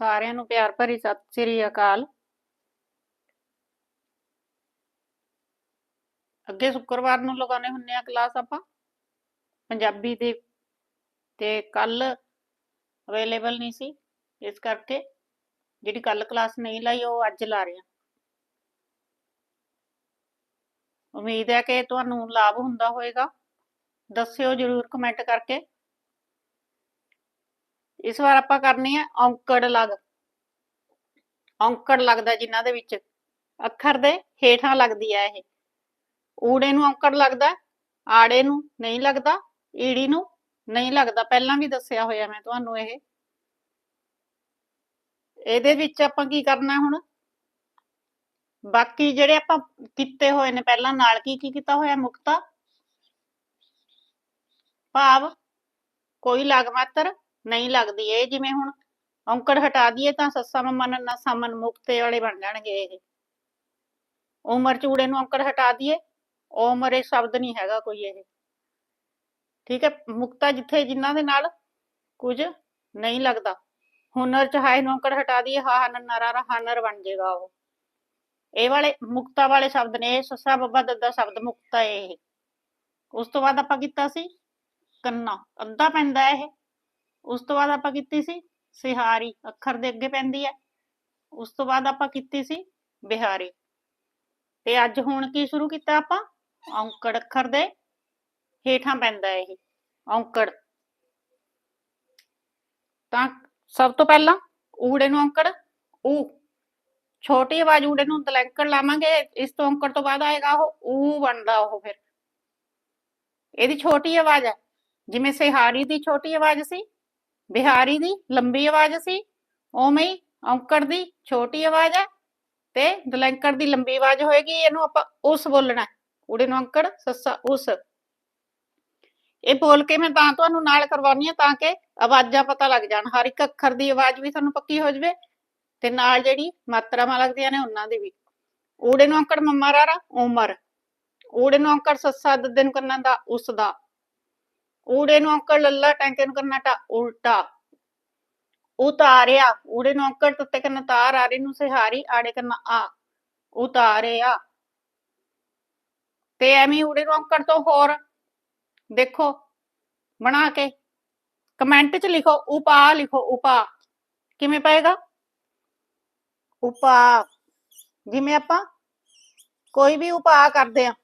ਸਾਰਿਆਂ ਨੂੰ ਪਿਆਰ ਭਰੀ ਸਤਿ ਸ੍ਰੀ ਅਕਾਲ। ਅੱਗੇ ਸ਼ੁੱਕਰਵਾਰ ਨੂੰ ਲਗਾਉਣੇ ਹੁੰਨੇ ਆ ਕਲਾਸ ਆਪਾਂ। ਪੰਜਾਬੀ ਦੀ ਤੇ ਕੱਲ ਅਵੇਲੇਬਲ ਨਹੀਂ ਸੀ, ਇਸ ਕਰਕੇ ਜਿਹੜੀ ਕੱਲ ਕਲਾਸ ਨਹੀਂ ਲਾਈ, ਉਹ ਅੱਜ ਲਾ ਰਹੇ ਆ। ਉਮੀਦ ਹੈ ਕਿ ਤੁਹਾਨੂੰ ਲਾਭ ਹੁੰਦਾ ਹੋਵੇਗਾ ਦੱਸਿਓ ਜਰੂਰ ਕਮੈਂਟ ਕਰਕੇ। ਇਸ ਵਾਰ ਆਪਾਂ ਕਰਨੀ ਹੈ ਔਂਕੜ ਲਗ। ਔਂਕੜ ਲੱਗਦਾ ਜਿਨ੍ਹਾਂ ਦੇ ਵਿੱਚ। ਅੱਖਰ ਦੇ ਹੇਠਾਂ ਲੱਗਦੀ ਹੈ ਇਹ। ਊੜੇ ਨੂੰ ਔਂਕੜ ਲੱਗਦਾ, ਆੜੇ ਨੂੰ ਨਹੀਂ ਲੱਗਦਾ, ਈੜੀ ਨੂੰ ਨਹੀਂ ਲੱਗਦਾ। ਪਹਿਲਾਂ ਵੀ ਦੱਸਿਆ ਹੋਇਆ ਮੈਂ ਤੁਹਾਨੂੰ ਇਹ। ਇਹਦੇ ਵਿੱਚ ਆਪਾਂ ਕੀ ਕਰਨਾ ਹੁਣ? ਬਾਕੀ ਜਿਹੜੇ ਆਪਾਂ ਕੀਤੇ ਹੋਏ ਨੇ, ਪਹਿਲਾਂ ਨਾਲ ਕੀ ਕੀ ਕੀਤਾ ਹੋਇਆ? ਮੁਕਤਾ, ਭਾਵ, ਕੋਈ ਲਗ ਮਾਤਰ ਨਹੀਂ ਲੱਗਦੀ ਇਹ, ਜਿਵੇਂ ਹੁਣ ਔਂਕੜ ਹਟਾ ਦਈਏ ਤਾਂ ਸੱਸਾ ਮਮਾ ਨੰਨਾ ਸਾਮਨ ਮੁਕਤੇ ਵਾਲੇ ਬਣ ਜਾਣਗੇ ਇਹ। ਉਮਰ ਚੂੜੇ ਨੂੰ ਔਂਕੜ ਹਟਾ ਦਈਏ, ਉਮਰ ਇਹ ਸ਼ਬਦ ਨਹੀਂ ਹੈਗਾ ਕੋਈ ਇਹ। ਠੀਕ ਹੈ, ਮੁਕਤਾ ਜਿੱਥੇ ਜਿਨ੍ਹਾਂ ਦੇ ਨਾਲ ਕੁਝ ਨਹੀਂ ਲੱਗਦਾ। ਹੁਨਰ ਚ ਹਾਏ ਨੂੰ ਔਂਕੜ ਹਟਾ ਦਈਏ, ਹਾ ਹਾ ਨੰਨਾ ਰਾ ਬਣ ਜਾਏਗਾ ਉਹ। ਇਹ ਵਾਲੇ ਮੁਕਤਾ ਵਾਲੇ ਸ਼ਬਦ ਨੇ, ਇਹ ਸੱਸਾ ਬੱਬਾ ਦੱਦਾ ਸ਼ਬਦ ਮੁਕਤਾ ਇਹ। ਉਸ ਤੋਂ ਬਾਅਦ ਆਪਾਂ ਕੀਤਾ ਸੀ ਕੰਨਾ, ਅੱਧਾ ਪੈਂਦਾ ਇਹ। ਉਸ ਤੋਂ ਬਾਅਦ ਆਪਾਂ ਕੀਤੀ ਸੀ ਸਿਹਾਰੀ, ਅੱਖਰ ਦੇ ਅੱਗੇ ਪੈਂਦੀ ਹੈ। ਉਸ ਤੋਂ ਬਾਅਦ ਆਪਾਂ ਕੀਤੀ ਸੀ ਬਿਹਾਰੀ। ਤੇ ਅੱਜ ਹੁਣ ਕੀ ਸ਼ੁਰੂ ਕੀਤਾ ਆਪਾਂ? ਔਂਕੜ ਅੱਖਰ ਦੇ ਹੇਠਾਂ ਪੈਂਦਾ ਇਹ, ਔਂਕੜ। ਤਾਂ ਸਭ ਤੋਂ ਪਹਿਲਾਂ ਊੜੇ ਨੂੰ ਔਂਕੜ, ਊ। ਛੋਟੀ ਆਵਾਜ਼ ਊੜੇ ਨੂੰ ਦਲੈਂਕੜ ਲਾਵਾਂਗੇ, ਇਸ ਤੋਂ ਔਂਕੜ ਤੋਂ ਬਾਅਦ ਆਏਗਾ ਉਹ ਊ ਬਣਦਾ ਉਹ ਫਿਰ। ਇਹਦੀ ਛੋਟੀ ਆਵਾਜ਼ ਹੈ, ਜਿਵੇਂ ਸਿਹਾਰੀ ਦੀ ਛੋਟੀ ਆਵਾਜ਼ ਸੀ ਬਿਹਾਰੀ ਦੀ ਲੰਬੀ ਆਵਾਜ਼ ਸੀ, ਉਵੇਂ ਹੀ ਔਂਕੜ ਦੀ ਛੋਟੀ ਆਵਾਜ਼ ਹੈ ਤੇ ਦਲੈਂਕੜ ਦੀ ਲੰਬੀ ਆਵਾਜ਼ ਹੋਏਗੀ, ਇਹਨੂੰ ਆਪਾਂ ਉਸ ਬੋਲਣਾ ਊੜੇ ਨੂੰ ਔਂਕੜ, ਸੱਸਾ ਉਸ। ਇਹ ਬੋਲ ਕੇ ਮੈਂ ਤਾਂ ਤੁਹਾਨੂੰ ਨਾਲ ਕਰਵਾਉਣੀ ਆ ਤਾਂ ਕਿ ਆਵਾਜ਼ਾਂ ਪਤਾ ਲੱਗ ਜਾਣ, ਹਰ ਇੱਕ ਅੱਖਰ ਦੀ ਆਵਾਜ਼ ਵੀ ਤੁਹਾਨੂੰ ਪੱਕੀ ਹੋ ਜਵੇ ਤੇ ਨਾਲ ਜਿਹੜੀ ਮਾਤਰਾਵਾਂ ਲੱਗਦੀਆਂ ਨੇ ਉਹਨਾਂ ਦੀ ਵੀ। ਊੜੇ ਨੂੰ ਔਂਕੜ ਮੰਮਾ ਰਾਰਾ, ਉਮਰ। ਊੜੇ ਨੂੰ ਔਂਕੜ, ਸੱਸਾ, ਦੱਦੇ ਨੂੰ ਕੰਨਾਂ ਦਾ, ਉਸ ਦਾ। ਊੜੇ ਨੂੰ ਔਂਕੜ ਲੱਲਾ ਟੈਂਕੇ ਨੂੰ ਕਰਨਾ ਉਲਟਾ। ਉਤਾਰਿਆ ਊੜੇ ਨੂੰ ਔਂਕੜ ਤੱਤੇ ਕਰਨਾ ਤਾਰ, ਆਰੇ ਨੂੰ ਸਿਹਾਰੀ, ਆੜੇ ਕਰਨਾ ਆ। ਉਤਾਰਿਆ ਤੇ ਐਵੇਂ ਊੜੇ ਨੂੰ ਔਂਕੜ ਤੋਂ ਹੋਰ ਦੇਖੋ, ਬਣਾ ਕੇ ਕਮੈਂਟ 'ਚ ਲਿਖੋ, ਉਪਾ ਲਿਖੋ, ਉਪਾ। ਕਿਵੇਂ ਪਏਗਾ? ਉਪਾ। ਜਿਵੇਂ ਆਪਾਂ ਕੋਈ ਵੀ ਉਪਾਅ ਕਰਦੇ ਆ।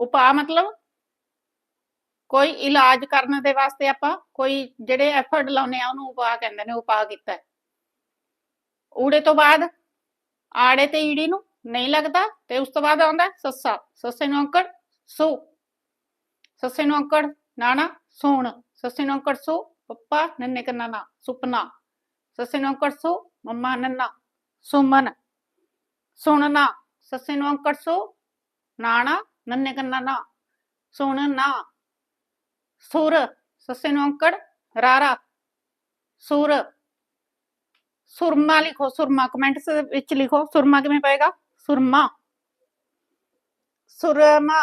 ਉਪਾ ਮਤਲਬ ਕੋਈ ਇਲਾਜ ਕਰਨ ਦੇ ਵਾਸਤੇ ਆਪਾਂ ਕੋਈ ਜਿਹੜੇ ਐਫਰਟ ਲਾਉਨੇ ਆ, ਉਹਨੂੰ ਉਪਾਅ ਕਹਿੰਦੇ ਨੇ ਉਪਾਅ ਕੀਤਾ ਊੜੇ ਤੋਂ ਬਾਅਦ ਆੜੇ ਤੇ ਈੜੀ ਨੂੰ ਨਹੀਂ ਲੱਗਦਾ ਤੇ ਉਸ ਤੋਂ ਬਾਅਦ ਆਉਂਦਾ ਸੱਸਾ। ਸੱਸੇ ਨੂੰ ਅੰਕੜ, ਸੂ। ਸੱਸੇ ਨੂੰ ਅੰਕੜ, ਨਾਣਾ, ਸੂਣ। ਸੱਸੇ ਨੂੰ ਅੰਕੜ, ਸੂ। ਪੱਪਾ, ਨੰਨੇ ਕੰਨਾ ਨਾ ਸੁਪਨਾ। ਸੱਸੇ ਨੂੰ ਅੰਕੜ, ਸੂ। ਮੰਮਾ, ਨੰਨਾ, ਸੁਮਨ। ਸੁਣਨਾ। ਸੱਸੇ ਨੂੰ ਅੰਕੜ, ਸੂ। ਨਾਣਾ ਨੰਨੇ ਕੰਨਾ ਨਾ ਸੁਣਨਾ ਸੁਰ ਸੱਸੇ ਨੂੰ ਅੰਕੜ ਸੁਰ ਸੁਰਮਾ ਲਿਖੋ, ਸੁਰਮਾ ਕਮੈਂਟਸ ਵਿੱਚ ਲਿਖੋ, ਸੁਰਮਾ ਕਿਵੇਂ ਪਏਗਾ? ਸੁਰਮਾ। ਸੁਰਮਾ।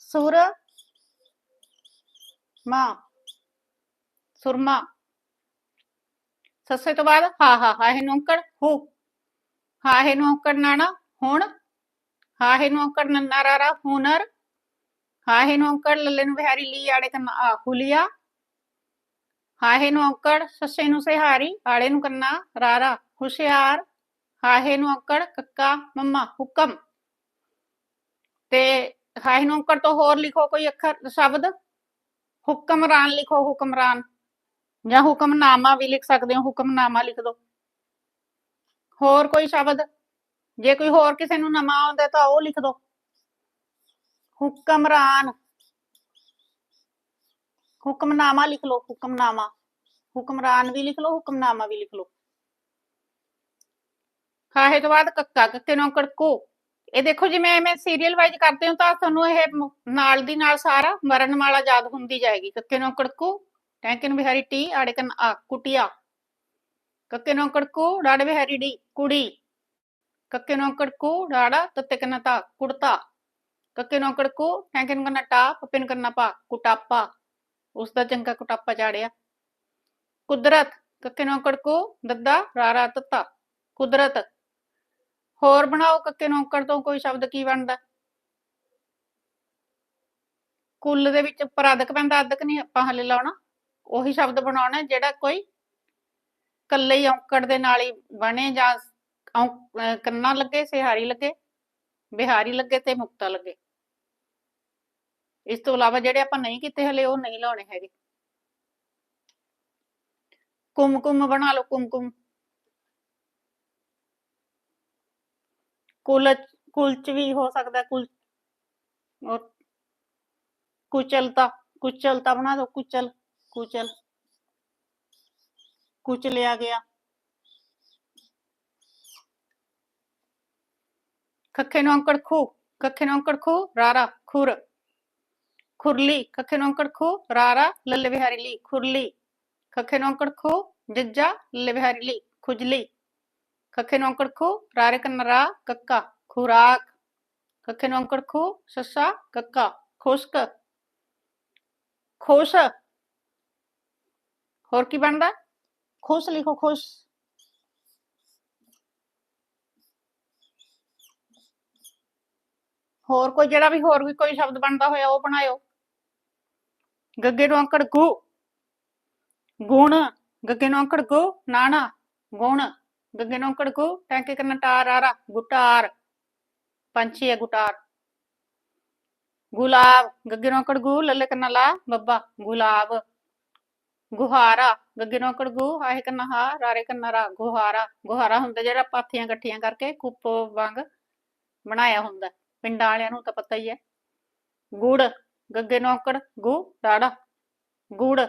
ਸੁਰ ਮਾ। ਸੁਰਮਾ। ਸੱਸੇ ਤੋਂ ਬਾਅਦ, ਹਾ ਹਾ ਹਾ ਨੂੰ ਅੰਕੜ, ਹੋ। ਹਾ ਨੂੰ ਅੰਕੜ ਨਾਣਾ ਹੁਣ। ਹਾ ਨੂੰ ਅੰਕੜ ਨੰਨਾ ਰਾਰਾ, ਹੁਨਰ। ਹਾਹੇ ਨੂੰ ਅੰਕੜ ਹਾਹੇ ਨੂੰ ਅੰਕੜ ਸੱਸੇ ਨੂੰ ਸਿਹਾਰੀ, ਆੜੇ ਨੂੰ ਕੰਨਾ, ਰਾਰਾ, ਹੁਸ਼ਿਆਰ। ਹਾਹੇ ਨੂੰ ਅੰਕੜ ਕੱਕਾ, ਮੰਮਾ, ਹੁਕਮ। ਤੇ ਹਾਹੇ ਨੂੰ ਅੰਕੜ ਤੋਂ ਹੋਰ ਲਿਖੋ ਕੋਈ ਅੱਖਰ, ਸ਼ਬਦ? ਹੁਕਮਰਾਨ ਲਿਖੋ, ਹੁਕਮਰਾਨ। ਜਾਂ ਹੁਕਮਨਾਮਾ ਵੀ ਲਿਖ ਸਕਦੇ ਹੋ, ਹੁਕਮਨਾਮਾ ਲਿਖ ਦਿਓ ਹੋਰ ਕੋਈ ਸ਼ਬਦ? ਜੇ ਕੋਈ ਹੋਰ ਕਿਸੇ ਨੂੰ ਨਵਾਂ ਆਉਂਦਾ ਤਾਂ ਉਹ ਲਿਖ ਦਿਓ ਹੁਕਮਰਾਨ। ਹੁਕਮਨਾਮਾ ਲਿਖ ਲਓ, ਹੁਕਮਨਾਮਾ। ਹੁਕਮਰਾਨ ਵੀ ਲਿਖ ਲਓ, ਹੁਕਮਨਾਮਾ ਵੀ ਲਿਖ ਲਓ। ਖਾਹੇ ਤੋਂ ਬਾਅਦ ਕੱਕਾ, ਕੱਕੇ ਨੂੰ ਕੜਕੋ। ਇਹ ਦੇਖੋ ਜਿਵੇਂ ਮੈਂ ਸੀਰੀਅਲ ਵਾਈਜ਼ ਕਰਦੇ ਹਾਂ ਤਾਂ ਤੁਹਾਨੂੰ ਇਹ ਨਾਲ ਦੀ ਨਾਲ ਸਾਰਾ ਮਰਨ ਵਾਲਾ ਯਾਦ ਹੁੰਦੀ ਜਾਏਗੀ। ਕੱਕੇ ਨੂੰ ਕੜਕੋ ਟੈਂਕੇ ਬਿਹਾਰੀ ਟੀ ਆੜੇ ਕਨ ਆ, ਕੁਟਿਆ। ਕੱਕੇ ਨੂੰ ਕੜਕੋ, ਡਾੜੇ ਬਿਹਾਰੀ ਡੀ, ਕੁੜੀ। ਕੱਕੇ ਨੂੰ ਕੜਕੋ ਡਾੜਾ ਤੱਤੇ ਕਨ ਤਾ ਕੁੜਤਾ ਕੱਕੇ ਨੂੰ ਕੜਕੋ ਟੈਂਕੇ ਨੂੰ ਉਸ ਦਾ ਚੰਗਾ ਕੁਟਾਪਾ ਚਾੜਿਆ ਕੁਦਰਤ ਕੱਕੇ ਨੂੰ ਕੋ ਦੱਦਾ ਰਾਰਾ ਤੱਤਾ ਕੁਦਰਤ ਹੋਰ ਬਣਾਓ ਕੱਕੇ ਨੂੰ ਔਂਕੜ ਤੋਂ ਕੋਈ ਸ਼ਬਦ ਕੀ ਬਣਦਾ ਕੁੱਲ ਦੇ ਵਿੱਚ ਉੱਪਰ ਅਦਕ ਪੈਂਦਾ ਅਦਕ ਨਹੀਂ ਆਪਾਂ ਹਲੇ ਲਾਉਣਾ ਉਹੀ ਸ਼ਬਦ ਬਣਾਉਣਾ ਜਿਹੜਾ ਕੋਈ ਕੱਲੇ ਹੀ ਔਂਕੜ ਦੇ ਨਾਲ ਹੀ ਬਣੇ ਜਾਂ ਕੰਨਾ ਲੱਗੇ ਸਿਹਾਰੀ ਲੱਗੇ ਬਿਹਾਰੀ ਲੱਗੇ ਤੇ ਮੁਕਤਾ ਲੱਗੇ ਇਸ ਤੋਂ ਇਲਾਵਾ ਜਿਹੜੇ ਆਪਾਂ ਨਹੀਂ ਕੀਤੇ ਹਲੇ ਉਹ ਨਹੀਂ ਲਾਉਣੇ ਹੈਗੇ ਕੁਮਕੁਮ ਬਣਾ ਲਓ ਕੁਮਕੁਮ ਕੁਲ ਕੁਲਚ ਵੀ ਹੋ ਸਕਦਾ ਕੁਲ ਔਰ ਕੁਚਲਤਾ ਕੁਚਲਤਾ ਬਣਾ ਦਿਓ ਕੁਚਲ ਕੁਚਲ ਕੁਚਲਿਆ ਗਿਆ ਖੱਖੇ ਨੂੰ ਅੰਕੜ ਖੂ ਖੱਖੇ ਨੂੰ ਅੰਕੜ ਖੂ ਰਾਰਾ ਖੁਰ ਖੁਰਲੀ ਖੱਖੇ ਨੂੰ ਅੰਕੜ ਖੂ ਰਾਰਾ ਲੱਲੇ ਬਿਹਾਰੀ ਲਈ ਖੁਰਲੀ ਖੱਖੇ ਨੂੰ ਅੰਕੜ ਖੂ ਜੱਜਾ ਲੱਲੇ ਬਿਹਾਰੀ ਲਈ ਖੁਜਲੀ ਖੱਖੇ ਨੂੰ ਅੰਕੜ ਖੂ ਰਾਰੇ ਕੰਨਰਾ ਕੱਕਾ ਖੁਰਾਕ ਖੱਖੇ ਨੂੰ ਅੰਕੜ ਖੂ ਸੱਸਾ ਕੱਕਾ ਖੁਸ਼ਕ ਖੁਸ਼ ਹੋਰ ਕੀ ਬਣਦਾ ਖੁਸ਼ ਲਿਖੋ ਖੁਸ਼ ਹੋਰ ਕੋਈ ਜਿਹੜਾ ਵੀ ਹੋਰ ਵੀ ਕੋਈ ਸ਼ਬਦ ਬਣਦਾ ਹੋਇਆ ਉਹ ਬਣਾਇਓ। ਗੱਗੇ ਨੂੰ ਅੰਕੜ ਗੁ, ਗੁਣ, ਗੱਗੇ ਨੂੰ ਅੰਕੜ ਗੁ, ਨਾਣਾ, ਗੁਣ, ਗੱਗੇ ਨੂੰ ਅੰਕੜ ਗੁ, ਟੈਂਕੇ ਕਰਨਾ ਟਾਰ, ਆਰਾ, ਗੁਟਾਰ, ਪੰਛੀ ਹੈ ਗੁਟਾਰ। ਗੁਲਾਬ, ਗੱਗੇ ਨੂੰ ਅੰਕੜ ਗੁ, ਲੱਲੇ ਕਰਨਾ ਲਾ, ਬੱਬਾ, ਗੁਲਾਬ, ਗੁਹਾਰਾ, ਗੱਗੇ ਨੂੰ ਅੰਕੜ ਗੁ, ਆਹੇ ਕਰਨਾ ਹਾ, ਰਾਰੇ ਕਰਨਾ ਰਾ, ਗੁਹਾਰਾ ਗੁਹਾਰਾ ਹੁੰਦਾ ਜਿਹੜਾ ਪਾਥੀਆਂ ਇਕੱਠੀਆਂ ਕਰਕੇ ਕੁੱਪ ਵਾਂਗ ਬਣਾਇਆ ਹੁੰਦਾ। ਪਿੰਡਾਂ ਵਾਲਿਆਂ ਨੂੰ ਤਾਂ ਪਤਾ ਹੀ ਹੈ। ਗੁੜ, ਗੱਗੇ ਨੂੰ ਔਂਕੜ ਗੁ, ਰਾੜਾ, ਗੁੜ।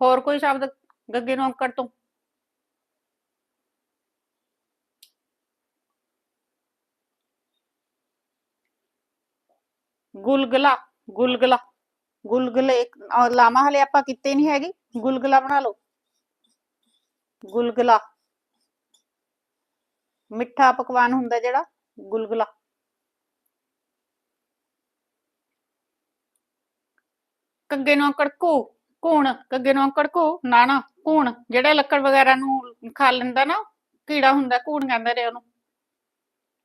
ਹੋਰ ਕੋਈ ਸ਼ਬਦ ਗੱਗੇ ਨੌਕੜ ਤੋਂ? ਗੁਲਗਲਾ ਗੁਲਗਲਾ, ਗੁਲਗਲੇ ਔਰ ਲਾਮਾ ਹਲੇ ਆਪਾਂ ਕੀਤੇ ਨਹੀਂ ਹੈਗੀ। ਗੁਲਗਲਾ ਬਣਾ ਲਓ। ਗੁਲਗਲਾ। ਮਿੱਠਾ ਪਕਵਾਨ ਹੁੰਦਾ ਜਿਹੜਾ, ਗੁਲਗੁਲਾ। ਕੱਗੇ ਨੂੰ ਕੜਕੂ ਕੂਣ ਕੱਗੇ ਨੂੰ ਕੜਕੂ ਨਾ ਕੂਣ ਜਿਹੜਾ ਲੱਕੜ ਵਗੈਰਾ ਨੂੰ ਖਾ ਲੈਂਦਾ ਨਾ, ਕੀੜਾ ਹੁੰਦਾ ਕੂਣ ਕਹਿੰਦੇ ਨੇ ਉਹਨੂੰ।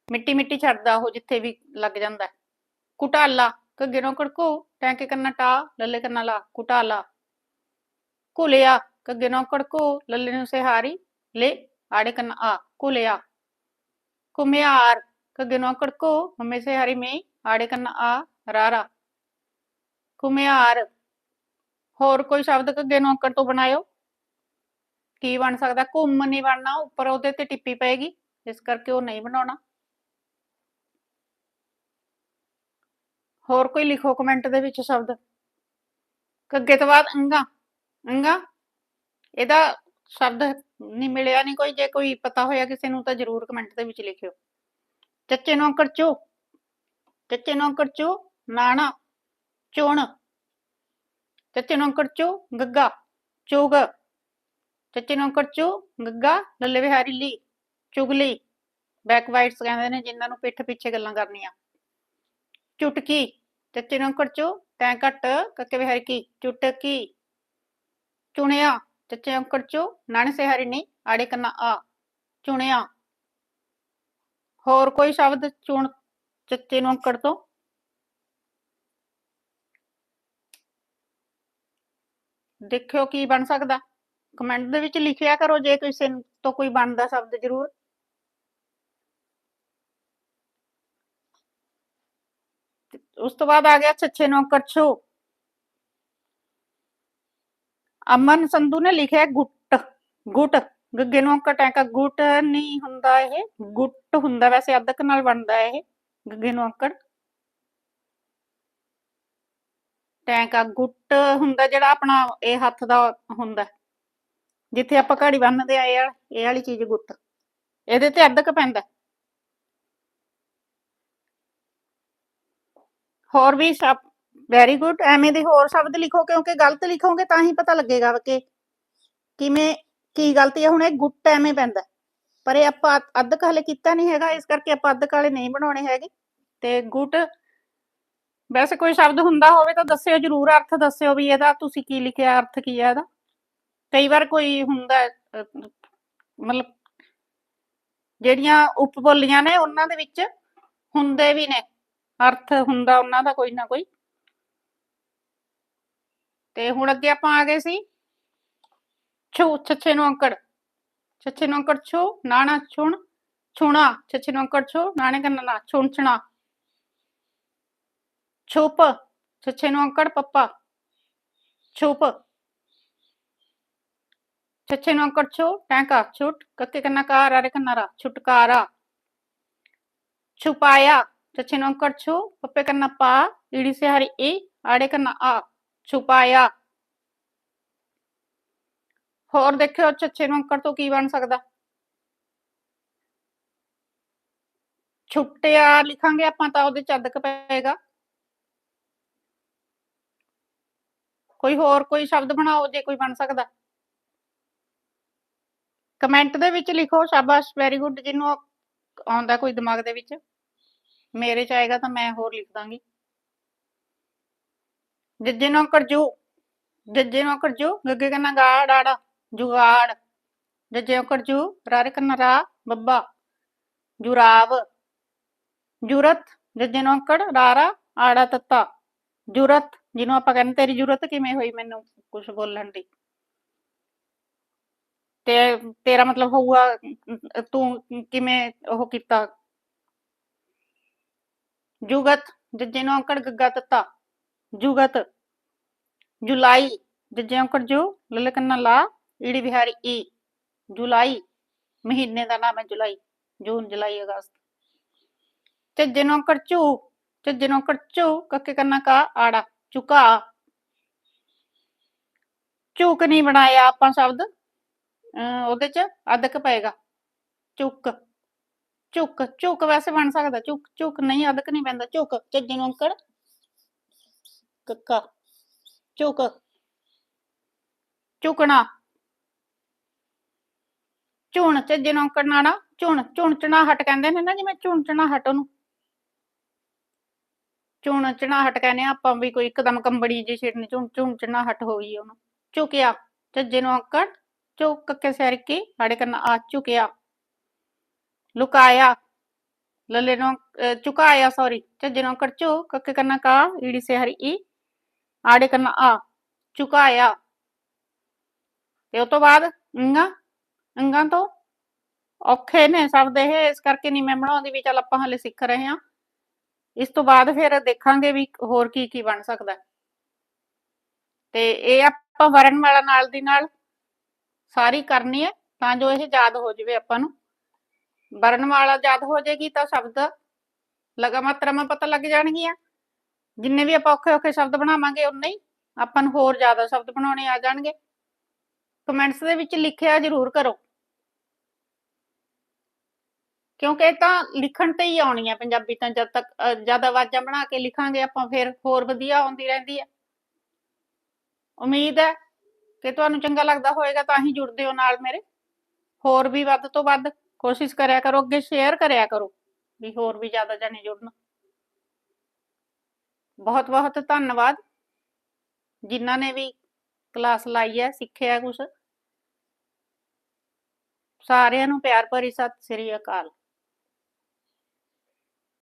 ਮਿੱਟੀ ਮਿੱਟੀ ਛੱਡਦਾ ਉਹ ਜਿੱਥੇ ਵੀ ਲੱਗ ਜਾਂਦਾ। ਹੈ। ਕੁਟਾਲਾ ਕੱਗੇ ਨੂੰ ਕੜਕੂ ਟੈਂਕੇ ਕੰਨਾ ਟਾ ਲੱਲੇ ਕੰਨਾ ਲਾ ਕੁਟਾਲਾ ਕੁਲਿਆ ਕੱਗੇ ਨੂੰ ਕੜਕੂ ਲੱਲੇ ਨੂੰ ਸਿਹਾਰੀ, ਲੈ, ਆੜੇ ਕੰਨਾ ਆ ਕੁਲਿਆ ਕੁਮਿਆਰ ਕੱਗੇ ਨੂੰ ਕੜਕੋ ਹਮੇ ਸੇ ਹਰੀ ਆੜੇ ਕੰਨਾ ਆ, ਰਾਰਾ। ਕੁਮਿਆਰ ਹੋਰ ਕੋਈ ਸ਼ਬਦ ਕੱਗੇ ਨੂੰ ਤੋਂ ਬਣਾਇਓ? ਕੀ ਬਣ ਸਕਦਾ? ਘੁੰਮ ਨਹੀਂ ਬਣਨਾ, ਉੱਪਰ ਉਹਦੇ ਤੇ ਟਿੱਪੀ ਪਏਗੀ ਇਸ ਕਰਕੇ ਉਹ ਨਹੀਂ ਬਣਾਉਣਾ। ਹੋਰ ਕੋਈ ਲਿਖੋ ਕਮੈਂਟ ਦੇ ਵਿੱਚ ਸ਼ਬਦ। ਘੱਗੇ ਤੋਂ ਬਾਅਦ ਅੰਗਾ। ਅੰਗਾ, ਇਹਦਾ ਸ਼ਬਦ ਨਹੀਂ ਮਿਲਿਆ ਨਹੀਂ ਕੋਈ, ਜੇ ਕੋਈ ਪਤਾ ਹੋਇਆ ਕਿਸੇ ਨੂੰ ਤਾਂ ਜਰੂਰ ਕਮੈਂਟ ਦੇ ਵਿੱਚ ਲਿਖਿਓ। ਚੱਚੇ ਨੌਕਰ ਚੋ। ਚੱਚੇ ਨੂੰ ਅੰਕੜ ਚੋ, ਨਾਣਾ। ਚੁਣ। ਚੱਚੇ ਨੂੰ ਅੰਕੜ ਚੋ, ਗੱਗਾ ਚੁਗ। ਚੱਚੇ ਨੂੰ ਅੰਕੜ ਚੋ, ਗੱਗਾ ਲੱਲੇ ਵਿਹਾਰੀ ਲਈ ਚੁਗਲੀ ਬੈਕ ਕਹਿੰਦੇ ਨੇ ਜਿਨ੍ਹਾਂ ਨੂੰ ਪਿੱਠ ਪਿੱਛੇ ਗੱਲਾਂ ਕਰਨੀਆਂ। ਚੁਟਕੀ, ਚੱਚੇ ਨੂੰ ਅੰਕੜ ਚੋ ਟੈਂ ਘੱਟ ਕੱਕੇ ਵਿਹਾਰੀ ਕੀ? ਚੁਟਕੀ। ਚੁਣਿਆ, ਚੱਚੇ ਅੰਕੜ ਚੋ ਨਾਣੇ ਸੇ ਨਹੀਂ ਆੜੇ ਕੰਨਾ ਆ। ਚੁਣਿਆ। ਹੋਰ ਕੋਈ ਸ਼ਬਦ ਚੁਣ ਚੱਚੇ ਨੂੰ ਅੰਕੜ ਤੋਂ? ਦੇਖਿਓ ਕੀ ਬਣ ਸਕਦਾ। ਕਮੈਂਟ ਦੇ ਵਿੱਚ ਲਿਖਿਆ ਕਰੋ ਜੇ ਕਿਸੇ ਤੋਂ ਕੋਈ ਬਣਦਾ ਸ਼ਬਦ ਜ਼ਰੂਰ। ਉਸ ਤੋਂ ਬਾਅਦ ਆ ਗਿਆ ਛੱਛੇ ਨੂੰ ਅੰਕੜ ਛੋ ਅਮਨ ਸੰਧੂ ਨੇ ਲਿਖਿਆ ਗੁੱਟ ਗੁੱਟ। ਗੱਗੇ ਨੂੰ ਅੰਕੜ ਟੈਂਕਾ, ਗੁੱਟ ਨਹੀਂ ਹੁੰਦਾ ਇਹ, ਗੁੱਟ ਹੁੰਦਾ ਵੈਸੇ ਅਦਕ ਨਾਲ ਬਣਦਾ ਇਹ, ਗੱਗੇ ਨੂੰ ਅੰਕੜ ਟੈਂਕਾ ਗੁੱਟ ਹੁੰਦਾ ਜਿਹੜਾ ਆਪਣਾ ਇਹ ਹੱਥ ਦਾ ਹੁੰਦਾ। ਜਿੱਥੇ ਆਪਾਂ ਘੜੀ ਬੰਨਦੇ ਆ ਇਹ ਵਾਲਾ- ਇਹ ਵਾਲੀ ਚੀਜ਼ ਗੁੱਟ। ਇਹਦੇ ਤੇ ਅਦਕ ਪੈਂਦਾ। ਹੋਰ ਵੀ ਸ਼ਬ ਵੈਰੀ ਗੁੱਡ ਐਵੇਂ ਦੇ ਹੋਰ ਸ਼ਬਦ ਲਿਖੋ, ਕਿਉਂਕਿ ਗਲਤ ਲਿਖੋਗੇ ਤਾਂ ਹੀ ਪਤਾ ਲੱਗੇਗਾ ਕਿ ਕਿਵੇਂ, ਕੀ ਗਲਤੀ ਹੈ ਹੁਣ ਇਹ ਗੁੱਟ ਐਵੇਂ ਪੈਂਦਾ। ਪਰ ਇਹ ਆਪਾਂ ਅੱਧਕ ਹਲੇ ਕੀਤਾ ਨਹੀਂ ਹੈਗਾ, ਇਸ ਕਰਕੇ ਆਪਾਂ ਅੱਧਕ ਵਾਲੇ ਨਹੀਂ ਬਣਾਉਣੇ ਹੈਗੇ। ਤੇ ਗੁੱਟ ਵੈਸੇ ਕੋਈ ਸ਼ਬਦ ਹੁੰਦਾ ਹੋਵੇ ਤਾਂ ਦੱਸਿਓ, ਜਰੂਰ ਅਰਥ ਦੱਸਿਓ ਵੀ ਇਹਦਾ ਤੁਸੀਂ ਕੀ ਲਿਖਿਆ, ਅਰਥ ਕੀ ਹੈ ਇਹਦਾ। ਕਈ ਵਾਰ ਕੋਈ ਹੁੰਦਾ ਮਤਲਬ ਜਿਹੜੀਆਂ ਉਪਬੋਲੀਆਂ ਨੇ ਉਹਨਾਂ ਦੇ ਵਿੱਚ ਹੁੰਦੇ ਵੀ ਨੇ, ਅਰਥ ਹੁੰਦਾ ਉਹਨਾਂ ਦਾ ਕੋਈ ਨਾ ਕੋਈ। ਤੇ ਹੁਣ ਅੱਗੇ ਆਪਾਂ ਆ ਗਏ ਸੀ, ਛੂ, ਛੱਛੇ ਨੂੰ ਅੰਕੜ। ਛੱਛੇ ਨੂੰ ਅੰਕੜ ਛੂ, ਨਾਣਾ, ਛੁਣ, ਛੁਣਾ। ਛੱਛੇ ਨੂੰ ਅੰਕੜ ਛੂ, ਨਾਣੇ ਕੰਨਾ ਨਾ ਛੁਣ, ਛਣਾ। ਛੁਪ ਛੱਛੇ ਨੂੰ ਅੰਕੜ ਪੱਪਾ ਛੁਪ ਛੱਛੇ ਨੂੰ ਅੰਕੜ ਛੂ ਟੈਂਕਾ ਛੁੱਟ ਕੱਕੇ ਕੰਨਾ ਕਾਰ ਆਰੇ ਕੰਨਾ ਰਾ ਛੁਟਕਾਰਾ ਛੁਪਾਇਆ ਛੱਛੇ ਨੂੰ ਅੰਕੜ ਛੂ ਪੱਪੇ ਕੰਨਾ ਪਾ ਈੜੀ ਸੇ ਹਰੀ ਈ ਆੜੇ ਕੰਨਾ ਆ ਛੁਪਾਇਆ ਹੋਰ ਦੇਖਿਓ ਛੱਛੇ ਨੂੰ ਅੰਕੜ ਤੋਂ ਕੀ ਬਣ ਸਕਦਾ ਛੁੱਟਿਆ ਲਿਖਾਂਗੇ ਆਪਾਂ ਤਾਂ ਉਹਦੇ ਚ ਅਦਕ ਪਏਗਾ ਕੋਈ ਹੋਰ ਕੋਈ ਸ਼ਬਦ ਬਣਾਓ ਜੇ ਕੋਈ ਬਣ ਸਕਦਾ। ਕਮੈਂਟ ਦੇ ਵਿੱਚ ਲਿਖੋ, ਸ਼ਾਬਾਸ਼ ਵੈਰੀ ਗੁੱਡ ਜਿਹਨੂੰ ਆਉਂਦਾ ਕੋਈ ਦਿਮਾਗ ਦੇ ਵਿੱਚ। ਮੇਰੇ ਚ ਆਏਗਾ ਤਾਂ ਮੈਂ ਹੋਰ ਲਿਖ ਦਾਂਗੀ। ਜੱਜੇ ਨੂੰ ਕਰਜੂ ਜੱਜੇ ਨੂੰ ਕਰਜੂ ਗੱਗੇ ਕੰਨਾ ਗਾੜ, ਆੜਾ ਜੁਗਾੜ। ਜੱਜੇ ਨੂੰ ਕਰਜੂ ਰਾਰੇ ਕੰਨਾ ਰਾ ਬੱਬਾ। ਜੁਰਾਵ, ਜੁਰਤ, ਜੱਜੇ ਨੂੰ ਅੰਕੜ, ਰਾਰਾ, ਆੜਾ ਤੱਤਾ। ਜੁਰਤ ਜਿਹਨੂੰ ਆਪਾਂ ਕਹਿੰਦੇ ਤੇਰੀ ਜਰੂਰਤ ਕਿਵੇਂ ਹੋਈ ਮੈਨੂੰ ਕੁਝ ਬੋਲਣ ਦੀ? ਤੇ ਤੇਰਾ ਮਤਲਬ ਹੋਊਗਾ, ਤੂੰ ਕਿਵੇਂ ਉਹ ਕੀਤਾ? ਜੁਗਤ, ਜੱਜੇ ਨੂੰ ਅੰਕੜ ਗੱਗਾ ਤੱਤਾ ਜੁਗਤ, ਜੁਲਾਈ, ਜੱਜੇ ਅੰਕੜ ਜੂ ਲੱਲੇ ਲਾ, ਈੜੀ ਬਿਹਾਰੀ ਈ। ਜੁਲਾਈ, ਮਹੀਨੇ ਦਾ ਨਾਮ ਹੈ ਜੁਲਾਈ, ਜੂਨ, ਜੁਲਾਈ, ਅਗਸਤ। ਝੱਜੇ ਨੂੰ ਅੰਕੜ ਝੂ ਝੱਜੇ ਨੂੰ ਅੰਕੜ ਝੂ ਕੱਕੇ ਕੰਨਾ ਕਾ ਆੜਾ। ਝੁਕਾ ਝੁਕ ਨਹੀਂ ਬਣਾਇਆ ਆਪਾਂ ਸ਼ਬਦ। ਅਹ ਉਹਦੇ ਚ ਅਦਕ ਪਏਗਾ। ਚੁੱਕ। ਝੁਕ ਝੁਕ ਵੈਸੇ ਬਣ ਸਕਦਾ। ਝੁਕ ਝੁਕ ਨਹੀਂ, ਅਦਕ ਨਹੀਂ ਪੈਂਦਾ। ਝੁਕ ਚੱਜੇ ਨੂੰ ਅੰਕੜ। ਕੱਕਾ। ਝੁਕ ਝੁਕਣਾ ਝੁਣ ਝੱਜੇ ਨੂੰ ਅੰਕੜ ਨਾਣਾ ਝੁਣ ਝੁਣਚਣਾ ਹਟ ਕਹਿੰਦੇ ਨੇ ਨਾ, ਜਿਵੇਂ ਝੁਣਚਣਾ ਹਟ ਉਹਨੂੰ। ਝੁਣਚਣਾ ਹਟ ਕਹਿੰਦੇ ਆ, ਆਪਾਂ ਵੀ ਕੋਈ ਇੱਕਦਮ ਕੰਬੜੀ ਜਿਹੀ ਛੇੜਨੀ ਝੁਣ ਝੁਣਚਣਾ ਹਟ ਹੋ ਗਈ ਉਹਨੂੰ। ਝੁਕਿਆ ਝੱਜੇ ਨੂੰ ਅੰਕੜ ਝੁਕ ਕੇ ਸਿਰ ਕੀ, ਸਾਡੇ ਕੰਨ ਆ ਝੁਕਿਆ। ਲੁਕਾਇਆ, ਲੱਲੇ ਨੂੰ ਝੁਕਾਇਆ ਸੌਰੀ ਝੱਜੇ ਨੂੰ ਅੰਕੜ ਝੂ ਕੱਕੇ ਕੰਨਾ ਕਾ, ਈੜੀ ਸੇ ਹਰੀ ਈ, ਆੜੇ ਕੰਨਾ ਆ, ਝੁਕਾਇਆ। ਤੇ ਉਸ ਤੋਂ ਬਾਅਦ ਅੰਗਾ ਅੰਗਾਂ ਤੋਂ ਔਖੇ ਨੇ ਸ਼ਬਦ ਇਹ, ਇਸ ਕਰਕੇ ਨਹੀਂ ਮੈਂ ਬਣਾਉਂਦੀ ਵੀ ਚੱਲ ਆਪਾਂ ਹਲੇ ਸਿੱਖ ਰਹੇ ਹਾਂ। ਇਸ ਤੋਂ ਬਾਅਦ ਫਿਰ ਦੇਖਾਂਗੇ ਵੀ ਹੋਰ ਕੀ ਕੀ ਬਣ ਸਕਦਾ। ਤੇ ਇਹ ਆਪਾਂ ਵਰਣਮਾਲਾ ਨਾਲ ਦੀ ਨਾਲ ਸਾਰੀ ਕਰਨੀ ਹੈ ਤਾਂ ਜੋ ਇਹ ਯਾਦ ਹੋ ਜਾਵੇ ਆਪਾਂ ਨੂੰ। ਵਰਣਮਾਲਾ ਯਾਦ ਹੋ ਜਾਏਗੀ ਤਾਂ ਸ਼ਬਦ ਲਗਾ ਮਾਤਰਾਵਾਂ ਪਤਾ ਲੱਗ ਜਾਣਗੀਆਂ। ਜਿੰਨੇ ਵੀ ਆਪਾਂ ਔਖੇ ਔਖੇ ਸ਼ਬਦ ਬਣਾਵਾਂਗੇ ਉਨੇ ਹੀ ਆਪਾਂ ਨੂੰ ਹੋਰ ਜ਼ਿਆਦਾ ਸ਼ਬਦ ਬਣਾਉਣੇ ਆ ਜਾਣਗੇ। ਕਮੈਂਟਸ ਦੇ ਵਿੱਚ ਲਿਖਿਆ ਜ਼ਰੂਰ ਕਰੋ। ਕਿਉਂਕਿ ਇਹ ਤਾਂ ਲਿਖਣ ਤੇ ਹੀ ਆਉਣੀ ਹੈ ਪੰਜਾਬੀ ਤਾਂ ਜਦ ਤੱਕ ਜ਼ਿਆਦਾ ਆਵਾਜ਼ਾਂ ਬਣਾ ਕੇ ਲਿਖਾਂਗੇ ਆਪਾਂ ਫਿਰ ਹੋਰ ਵਧੀਆ ਆਉਂਦੀ ਰਹਿੰਦੀ ਹੈ ਉਮੀਦ ਹੈ ਕਿ ਤੁਹਾਨੂੰ ਚੰਗਾ ਲੱਗਦਾ ਹੋਵੇਗਾ ਤਾਂ ਹੀ ਜੁੜਦੇ ਹੋ ਨਾਲ ਮੇਰੇ। ਹੋਰ ਵੀ ਵੱਧ ਤੋਂ ਵੱਧ ਕੋਸ਼ਿਸ਼ ਕਰਿਆ ਕਰੋ, ਅੱਗੇ ਸ਼ੇਅਰ ਕਰਿਆ ਕਰੋ, ਵੀ ਹੋਰ ਵੀ ਜ਼ਿਆਦਾ ਜਾਣੇ ਜੁੜਨ। ਬਹੁਤ ਬਹੁਤ ਧੰਨਵਾਦ। ਜਿਨ੍ਹਾਂ ਨੇ ਵੀ ਕਲਾਸ ਲਾਈ ਹੈ, ਸਿੱਖਿਆ ਕੁਝ ਸਾਰਿਆਂ ਨੂੰ ਪਿਆਰ ਭਰੀ ਸਤਿ ਸ੍ਰੀ ਅਕਾਲ।